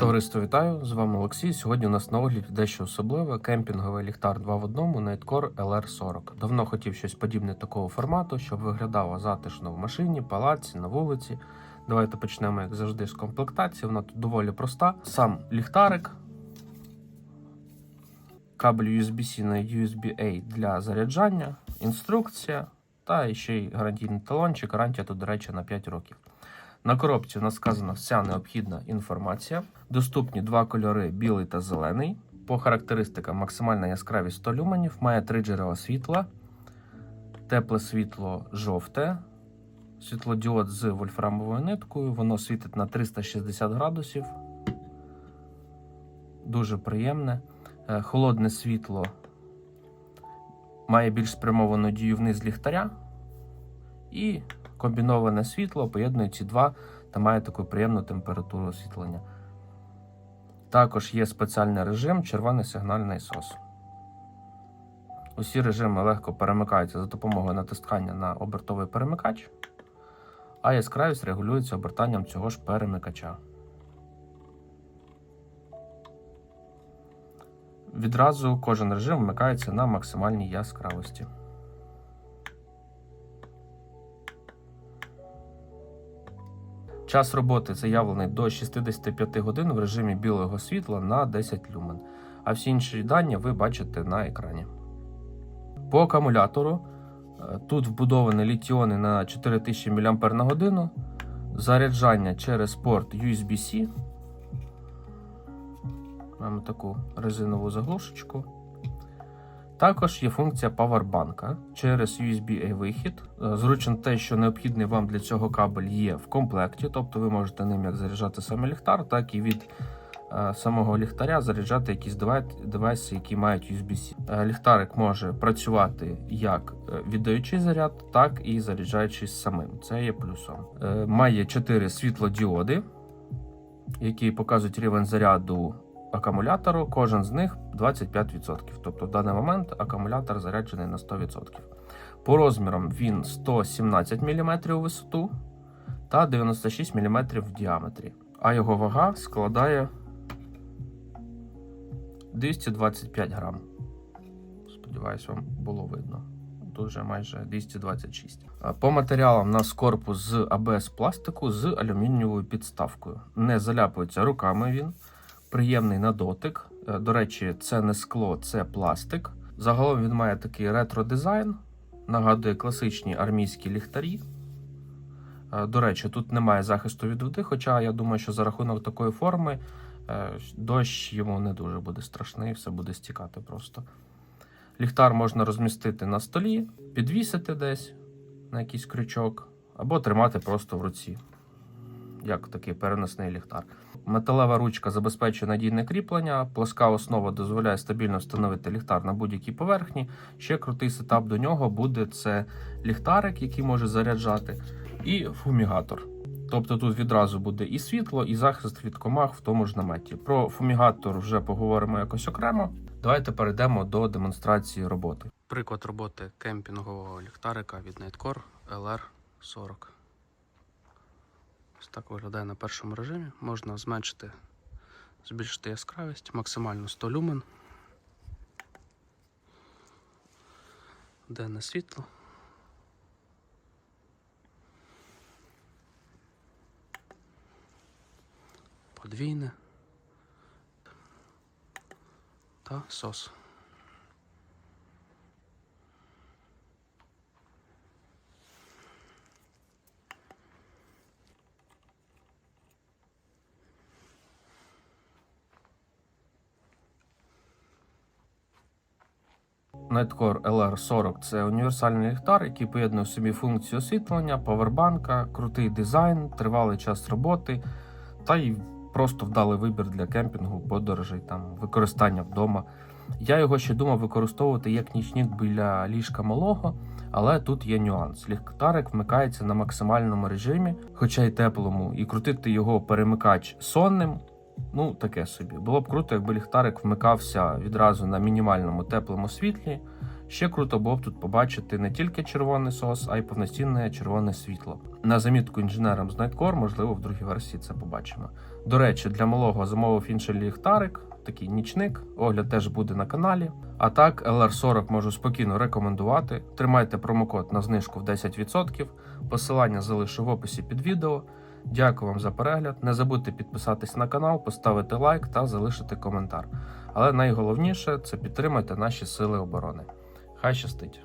Товариство вітаю! З вами Олексій. Сьогодні у нас на огляді дещо особливе кемпінговий ліхтар 2 в 1 Nightcore LR40. Давно хотів щось подібне такого формату, щоб виглядало затишно в машині, палаці, на вулиці. Давайте почнемо, як завжди, з комплектації. Вона тут доволі проста. Сам ліхтарик, кабель USB-C на USB-A для заряджання, інструкція та ще й гарантійний талончик. Гарантія тут, до речі, на 5 років. На коробці у нас сказана вся необхідна інформація. Доступні два кольори білий та зелений. По характеристикам максимальна яскравість 100 люменів, має три джерела світла, тепле світло жовте, світлодіод з вольфрамовою ниткою. Воно світить на 360 градусів. Дуже приємне. Е, Холодне світло має більш спрямовану дію вниз ліхтаря. І комбіноване світло поєднує ці два та має таку приємну температуру освітлення. Також є спеціальний режим червоний сигнальний сос. Усі режими легко перемикаються за допомогою натискання на обертовий перемикач, а яскравість регулюється обертанням цього ж перемикача. Відразу кожен режим вмикається на максимальній яскравості. Час роботи заявлений до 65 годин в режимі білого світла на 10 люмен, а всі інші дані ви бачите на екрані. По акумулятору е, тут вбудовані літіони на 4000 мАч, заряджання через порт USB-C. Маємо таку резинову заглушечку. Також є функція павербанка через USB-A вихід. Е, Зручно те, що необхідний вам для цього кабель є в комплекті, тобто ви можете ним як заряджати саме ліхтар, так і від е, самого ліхтаря заряджати якісь девайси, які мають USB-C. Е, Ліхтарик може працювати як е, віддаючи заряд, так і заряджаючись самим. Це є плюсом. Має 4 світлодіоди, які показують рівень заряду акумулятору, кожен з них 25%. Тобто в даний момент акумулятор заряджений на 100%. По розмірам він 117 мм у висоту та 96 мм в діаметрі. А його вага складає 225 грам. Сподіваюсь, вам було видно. Тут вже майже 226. По матеріалам у нас корпус з АБС пластику з алюмінієвою підставкою. Не заляпується руками він приємний на дотик. Е, До речі, це не скло, це пластик. Загалом він має такий ретро-дизайн, нагадує класичні армійські ліхтарі. Е, До речі, тут немає захисту від води, хоча я думаю, що за рахунок такої форми е, дощ йому не дуже буде страшний, все буде стікати просто. Ліхтар можна розмістити на столі, підвісити десь на якийсь крючок, або тримати просто в руці, як такий переносний ліхтар. Металева ручка забезпечує надійне кріплення, плоска основа дозволяє стабільно встановити ліхтар на будь-якій поверхні. Ще крутий сетап до нього буде це ліхтарик, який може заряджати, і фумігатор. Тобто тут відразу буде і світло, і захист від комах в тому ж наметі. Про фумігатор вже поговоримо якось окремо. Давайте перейдемо до демонстрації роботи. Приклад роботи кемпінгового ліхтарика від Nightcore LR40. Ось так виглядає на першому режимі. Можна зменшити, збільшити яскравість, максимально 100 люмен. Денне світло. Подвійне. Та сос. Nightcore LR40 це універсальний ліхтар, який поєднує в собі функцію освітлення, павербанка, крутий дизайн, тривалий час роботи та й просто вдалий вибір для кемпінгу, подорожей, там, використання вдома. Я його ще думав використовувати як нічник біля ліжка малого, але тут є нюанс. Ліхтарик вмикається на максимальному режимі, хоча й теплому, і крутити його перемикач сонним. Ну, таке собі. Було б круто, якби ліхтарик вмикався відразу на мінімальному теплому світлі, Ще круто було б тут побачити не тільки червоний сос, а й повноцінне червоне світло. На замітку інженерам з Nightcore, можливо, в другій версії це побачимо. До речі, для малого замовив інший ліхтарик, такий нічник. Огляд теж буде на каналі. А так, LR40 можу спокійно рекомендувати. Тримайте промокод на знижку в 10%. Посилання залишу в описі під відео. Дякую вам за перегляд. Не забудьте підписатись на канал, поставити лайк та залишити коментар. Але найголовніше це підтримайте наші сили оборони. Хай щастить!